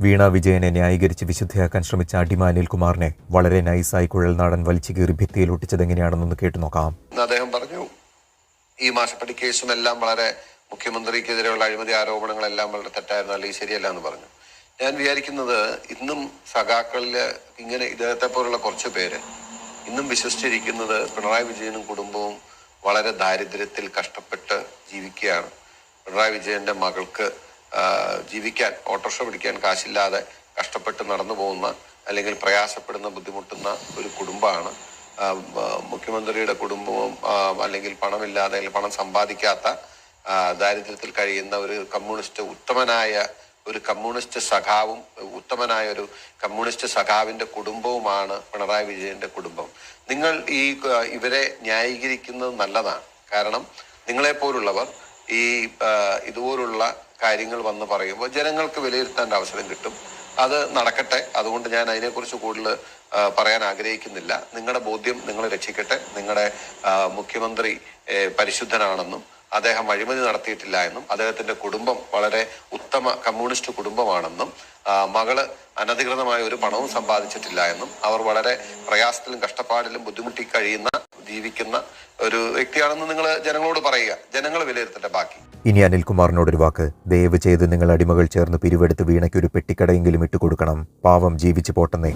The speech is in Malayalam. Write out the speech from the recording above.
വീണ വിജയനെ ന്യായീകരിച്ച് വിശുദ്ധയാക്കാൻ ശ്രമിച്ച അടിമ അനിൽകുമാറിനെ വളരെ നൈസായി കുഴൽനാടൻ വലിച്ചു കീറി ഭിത്തിയിൽ ഒട്ടിച്ചത് എങ്ങനെയാണെന്നൊന്ന് കേട്ടു നോക്കാം. അദ്ദേഹം പറഞ്ഞു ഈ മാസപ്പടി കേസും എല്ലാം വളരെ മുഖ്യമന്ത്രിക്കെതിരെയുള്ള അഴിമതി ആരോപണങ്ങളെല്ലാം വളരെ തെറ്റായിരുന്നു അല്ലെങ്കിൽ ശരിയല്ല എന്ന് പറഞ്ഞു. ഞാൻ വിചാരിക്കുന്നത് ഇന്നും സഖാക്കളിൽ ഇങ്ങനെ ഇദ്ദേഹത്തെ പോലുള്ള കുറച്ച് പേര് ഇന്നും വിശ്വസിച്ചിരിക്കുന്നത് പിണറായി വിജയനും കുടുംബവും വളരെ ദാരിദ്ര്യത്തിൽ കഷ്ടപ്പെട്ട് ജീവിക്കുകയാണ്. പിണറായി വിജയന്റെ മകൾക്ക് ജീവിക്കാൻ ഓട്ടോറിക്ഷ പിടിക്കാൻ കാശില്ലാതെ കഷ്ടപ്പെട്ട് നടന്നു പോകുന്ന അല്ലെങ്കിൽ പ്രയാസപ്പെടുന്ന ബുദ്ധിമുട്ടുന്ന ഒരു കുടുംബമാണ്. മുഖ്യമന്ത്രിയുടെ കുടുംബവും അല്ലെങ്കിൽ പണമില്ലാതെ അല്ലെങ്കിൽ പണം സമ്പാദിക്കാത്ത ദാരിദ്ര്യത്തിൽ കഴിയുന്ന ഒരു കമ്മ്യൂണിസ്റ്റ് ഉത്തമനായ ഒരു കമ്മ്യൂണിസ്റ്റ് സഖാവും ഉത്തമനായ ഒരു കമ്മ്യൂണിസ്റ്റ് സഖാവിന്റെ കുടുംബവുമാണ് പിണറായി വിജയന്റെ കുടുംബം. നിങ്ങൾ ഈ ഇവരെ ന്യായീകരിക്കുന്നത് നല്ലതാണ്. കാരണം നിങ്ങളെപ്പോലുള്ളവർ ഈ ഇതുപോലുള്ള കാര്യങ്ങൾ വന്ന് പറയുമ്പോൾ ജനങ്ങൾക്ക് വിലയിരുത്തേണ്ട അവസരം കിട്ടും. അത് നടക്കട്ടെ. അതുകൊണ്ട് ഞാൻ അതിനെക്കുറിച്ച് കൂടുതൽ പറയാൻ ആഗ്രഹിക്കുന്നില്ല. നിങ്ങളുടെ ബോധ്യം നിങ്ങൾ രക്ഷിക്കട്ടെ. നിങ്ങളുടെ മുഖ്യമന്ത്രി പരിശുദ്ധനാണെന്നും അദ്ദേഹം അഴിമതി നടത്തിയിട്ടില്ല എന്നും അദ്ദേഹത്തിന്റെ കുടുംബം വളരെ ഉത്തമ കമ്മ്യൂണിസ്റ്റ് കുടുംബമാണെന്നും മകൾ അനധികൃതമായ ഒരു പണവും സമ്പാദിച്ചിട്ടില്ല എന്നും അവർ വളരെ പ്രയാസത്തിലും കഷ്ടപ്പാടിലും ബുദ്ധിമുട്ടി കഴിയുന്ന ജീവിക്കുന്ന ഒരു വ്യക്തിയാണെന്ന് നിങ്ങൾ ജനങ്ങളോട് പറയുക. ജനങ്ങൾ വിലയിരുത്തട്ടെ ബാക്കി. ഇനി അനിൽകുമാറിനോടൊരു വാക്ക്. ദയവ് ചെയ്ത് നിങ്ങൾ അടിമകൾ ചേർന്ന് പിരിവെടുത്ത് വീണയ്ക്കൊരു പെട്ടിക്കടയെങ്കിലും ഇട്ടുകൊടുക്കണം. പാവം ജീവിച്ചു പോട്ടെന്നേ.